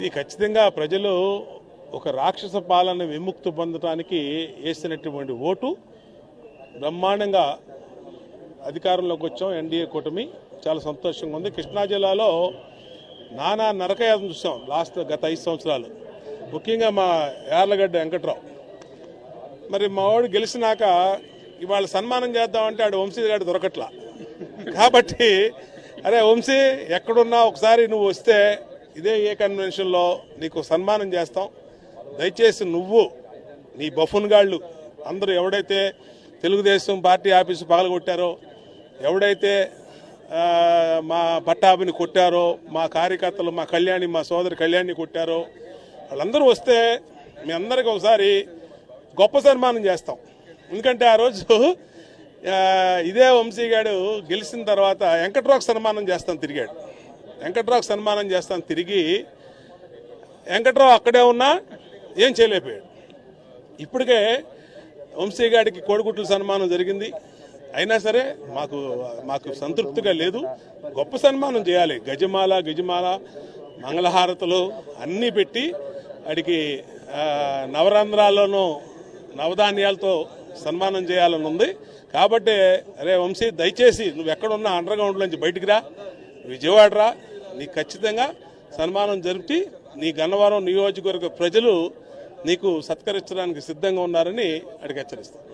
ఇది ఖచ్చితంగా ప్రజలు ఒక రాక్షస పాలన విముక్తి పొందడానికి వేసినటువంటి ఓటు బ్రహ్మాండంగా అధికారంలోకి వచ్చాం ఎన్డీఏ కూటమి. చాలా సంతోషంగా ఉంది. కృష్ణా జిల్లాలో నానా నరకయాతం చూసాం లాస్ట్ గత ఐదు సంవత్సరాలు. ముఖ్యంగా మా యార్లగడ్డ వెంకట్రావు. మరి మా వాడు గెలిచినాక ఇవాళ సన్మానం చేద్దామంటే ఆడు వంశీ గారు దొరకట్లా. కాబట్టి అరే వంశీ ఎక్కడున్నా ఒకసారి నువ్వు వస్తే ఇదే ఏ కన్వెన్షన్లో నీకు సన్మానం చేస్తాం. దయచేసి నువ్వు నీ బఫున్ గాళ్ళు అందరూ ఎవడైతే తెలుగుదేశం పార్టీ ఆఫీసు పగలగొట్టారో ఎవడైతే మా పట్టాభిని కొట్టారో మా కార్యకర్తలు మా కళ్యాణి మా సోదరి కళ్యాణి కొట్టారో వాళ్ళందరూ వస్తే మీ అందరికీ ఒకసారి గొప్ప సన్మానం చేస్తాం. ఎందుకంటే ఆ రోజు ఇదే వంశీగాడు గెలిచిన తర్వాత వెంకట్రాక్ సన్మానం చేస్తాం తిరిగాడు. వెంకట్రాక్ సన్మానం చేస్తాను. తిరిగి వెంకట్రావు అక్కడే ఉన్నా ఏం చేయలేకపోయాడు. ఇప్పటికే వంశీగాడికి కోడిగుట్ల సన్మానం జరిగింది. అయినా సరే మాకు మాకు సంతృప్తిగా లేదు. గొప్ప సన్మానం చేయాలి. గజమాల గజమాల మంగళహారతులు అన్నీ పెట్టి వాడికి ఆ, నవరంధ్రాల్లోనూ నవధాన్యాలతో సన్మానం చేయాలని ఉంది. కాబట్టి అరే వంశీ దయచేసి నువ్వు ఎక్కడున్నా అండర్ నుంచి బయటికి రా. విజయవాడ రా. నీకు ఖచ్చితంగా సన్మానం జరిపి నీ గన్నవరం నియోజకవర్గ ప్రజలు నీకు సత్కరించడానికి సిద్ధంగా ఉన్నారని అడిగి హెచ్చరిస్తాను.